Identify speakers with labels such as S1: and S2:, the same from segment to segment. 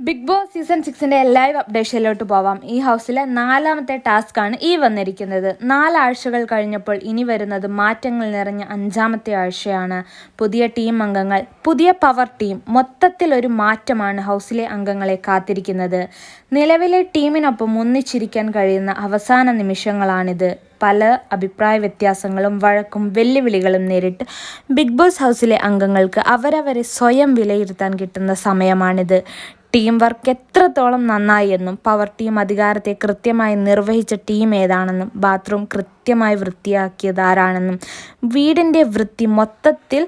S1: Big boss season സിക്സിന്റെ live അപ്ഡേഷനിലോട്ട് പോവാം. ഈ ഹൗസിലെ നാലാമത്തെ ടാസ്ക് ആണ് ഈ വന്നിരിക്കുന്നത്. നാലാഴ്ചകൾ കഴിഞ്ഞപ്പോൾ ഇനി വരുന്നത് മാറ്റങ്ങൾ നിറഞ്ഞ അഞ്ചാമത്തെ ആഴ്ചയാണ്. പുതിയ ടീം അംഗങ്ങൾ പുതിയ പവർ ടീം മൊത്തത്തിൽ ഒരു മാറ്റമാണ് ഹൗസിലെ അംഗങ്ങളെ കാത്തിരിക്കുന്നത്. നിലവിലെ ടീമിനൊപ്പം ഒന്നിച്ചിരിക്കാൻ കഴിയുന്ന അവസാന നിമിഷങ്ങളാണിത്. പല അഭിപ്രായ വ്യത്യാസങ്ങളും വഴക്കും വെല്ലുവിളികളും നേരിട്ട് ബിഗ് ബോസ് ഹൗസിലെ അംഗങ്ങൾക്ക് അവരവരെ സ്വയം വിലയിരുത്താൻ കിട്ടുന്ന സമയമാണിത്. ടീം വർക്ക് എത്രത്തോളം നന്നായി എന്നും പവർ ടീം അധികാരത്തെ കൃത്യമായി നിർവഹിച്ച ടീം ഏതാണെന്നും ബാത്റൂം കൃത്യമായി വൃത്തിയാക്കിയത് ആരാണെന്നും വീടിന്റെ വൃത്തി മൊത്തത്തിൽ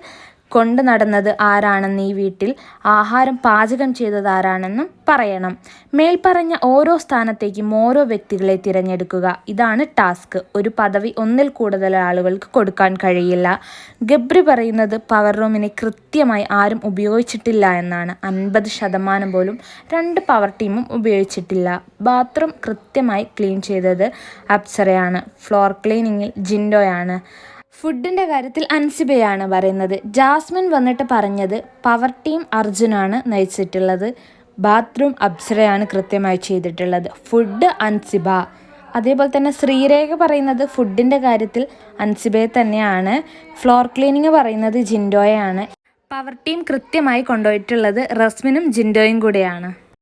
S1: കൊണ്ടു നടന്നത് ആരാണെന്ന് ഈ വീട്ടിൽ ആഹാരം പാചകം ചെയ്തത് ആരാണെന്നും പറയണം. മേൽപ്പറഞ്ഞ ഓരോ സ്ഥാനത്തേക്കും ഓരോ വ്യക്തികളെ തിരഞ്ഞെടുക്കുക. ഇതാണ് ടാസ്ക്. ഒരു പദവി ഒന്നിൽ കൂടുതൽ ആളുകൾക്ക് കൊടുക്കാൻ കഴിയില്ല. ഗബ്രി പറയുന്നത് പവർ റൂമിനെ കൃത്യമായി ആരും ഉപയോഗിച്ചിട്ടില്ല എന്നാണ്. അൻപത് ശതമാനം പോലും രണ്ട് പവർ ടീമും ഉപയോഗിച്ചിട്ടില്ല. ബാത്റൂം കൃത്യമായി ക്ലീൻ ചെയ്തത് അപ്സറയാണ് ഫ്ലോർ ക്ലീനിങ്ങിൽ ജിൻഡോയാണ്. ഫുഡിന്റെ കാര്യത്തിൽ അൻസിബയാണ് പറയുന്നത്. ജാസ്മിൻ വന്നിട്ട് പറഞ്ഞത് പവർ ടീം അർജുനാണ് നയിച്ചിട്ടുള്ളത്. ബാത്റൂം അപ്സരയാണ് കൃത്യമായി ചെയ്തിട്ടുള്ളത്. ഫുഡ് അൻസിബ. അതേപോലെ തന്നെ ശ്രീരേഖ പറയുന്നത് ഫുഡിന്റെ കാര്യത്തിൽ അൻസിബയെ തന്നെയാണ്. ഫ്ലോർ ക്ലീനിങ് പറയുന്നത് ജിൻഡോയാണ് പവർ ടീം കൃത്യമായി കൊണ്ടുപോയിട്ടുള്ളത് റസ്മിനും ജിൻഡോയും കൂടെയാണ്.